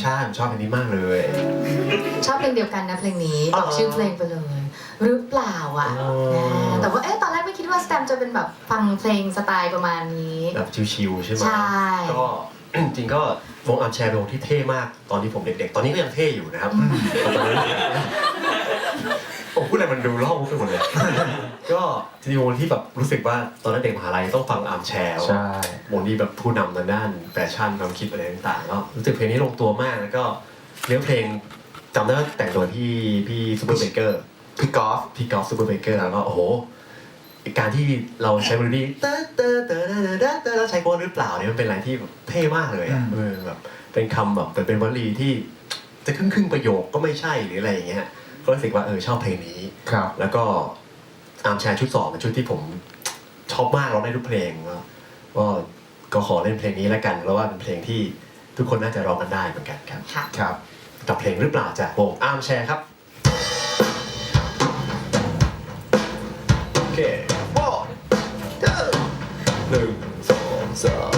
ใช่ผมชอบเพลงนี้มากเลย ชอบเพลงเดียวกันนะเพลงนี้อ๋บออกชื่อเพลงไปเลย หรือเปล่าอะอ๋อ นะแต่ว่าเอ๊ะตอนแรกไม่คิดว่าสแตมจะเป็นแบบฟังเพลงสไตล์ประมาณนี้ แบบชิวๆใช่ไหมใช่ ก็ จริงๆก็วงอาร์มแชร์เป็นวงที่เท่มากตอนที่ผมเด็กๆ ตอนนี้ก็ยังเท่อยู่นะครับตอนนี้ผม พูดอะไรมันดูล่อมุกไปหมดเลย ก็จริงๆวงที่แบบรู้สึกว่าตอนนั้นเด็กมหาลัยต้องฟังอาร์มแชร์ใช่ วงนี้แบบผู้นำทางด้านแฟชั่นความคิดอะไรต่างๆก็รู้สึกเพลงนี้ลงตัวมากแล้วก็เนื้อเพลงจำได้ว่าแต่งโดยพี่พี่ซูเปอร์เบเกอร์พี่กอล์ฟพี่กอล์ฟซูเปอร์เบเกอร์แล้วก็โอ้โหการที่เราใช้เมโลดี้เตอเตอเตอเตอเตอเตอแล้วใช้โค้ดหรือเปล่าเนี่ยมันเป็นอะไรที่แบบเท่มากเลยอะเออแบบเป็นคำแบบเป็นเป็นวลีที่ จะครึ่งครึ่งๆประโยคก็ไม่ใช่หรืออะไรอย่างเงี้ย ก็รู้สึกว่าเออชอบเพลงนี้ ครับ แล้วก็อาร์มแชร์ชุดสองเป็นชุดที่ผมชอบมากเราได้ทุกเพลงก็ก็ก็ขอเล่นเพลงนี้แล้วกันแล้วว่าเป็นเพลงที่ทุกคนน่าจะร้องกันได้เหมือนกันครับค่ะ ครับ กับเพลงหรือเปล่าจากวงอาร์มแชร์ครับ โอเคโอ้เด้อหนึ่งสองสาม